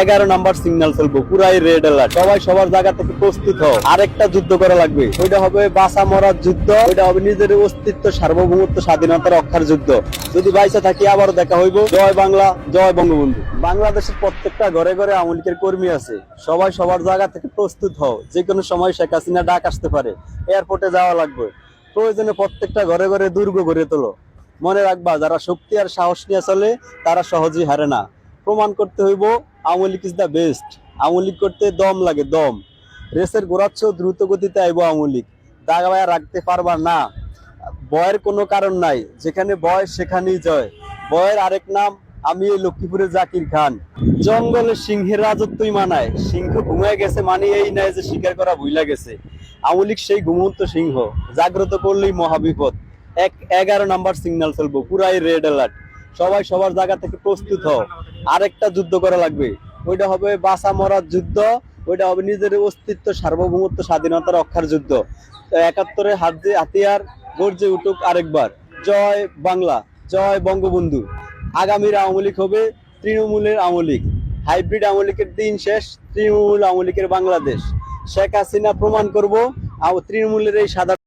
এগারো number signal চলবো, পুরাই রেড অ্যালার্ট সবাই সবার জায়গা থেকে প্রস্তুত হও। আরেকটা যুদ্ধ করা লাগবে। ওইটা হবে বাসা মরার যুদ্ধ। ওইটা হবে নিজের অস্তিত্ব, সার্বভৌমত্ব, স্বাধীনতা রক্ষার যুদ্ধ। যদি বাইসে থাকি, আবারও দেখা হইব। জয় বাংলা, জয় বঙ্গবন্ধু। বাংলাদেশের প্রত্যেকটা ঘরে ঘরে আওয়ামী লীগের কর্মী আছে। সবাই সবার জায়গা থেকে প্রস্তুত হও। যে কোনো সময় শেখ হাসিনা ডাক আসতে পারে। এয়ারপোর্টে যাওয়া লাগবে। প্রয়োজনে প্রত্যেকটা ঘরে ঘরে দুর্গ গড়ে তোলো। মনে রাখবা, যারা শক্তি আর সাহস নিয়ে চলে, তারা সহজেই হারে না। প্রমাণ করতে হইব Awami League is the best Awami League করতে দম লাগে, দম। রেসের গোড়াচ্ছ দ্রুত গতিতে আইব আওয়ামী লীগ। দাগাবায়া রাখতে পারবা না। বয়ের কোনো কারণ নাই। যেখানে বয়, সেখানেই জয়। বয়ের আরেক নাম, আমি এই লক্ষ্মীপুরের জাকির খান। জঙ্গলে সিংহের রাজত্বই মানায়। সিংহ ঘুমায় গেছে মানে এই নয় যে শিকার করা ভুইলা গেছে। আওয়ামী সেই ঘুমন্ত সিংহ। জাগ্রত করলেই মহাবিপদ। এক এগারো নাম্বার সিগন্যাল চলবো। পুরাই রেড অ্যালার্ট সবাই সবার জায়গা থেকে প্রস্তুত হও। আরেকটা যুদ্ধ করা লাগবে। ওইটা হবে বাসা মরার যুদ্ধ, ওইটা হবে নিজের অস্তিত্ব, সার্বভৌমত্ব, স্বাধীনতা রক্ষার যুদ্ধ। তো একাত্তরে হাত দিয়ে হাতিয়ার গর্জে উঠুক আরেকবার। জয় বাংলা, জয় বঙ্গবন্ধু। আগামীর আওয়ামী লীগ হবে তৃণমূলের আওয়ামী লীগ হাইব্রিড আওয়ামী লীগের দিন শেষ, তৃণমূল আওয়ামী লীগের বাংলাদেশ। শেখ হাসিনা প্রমাণ করব তৃণমূলের এই সাদা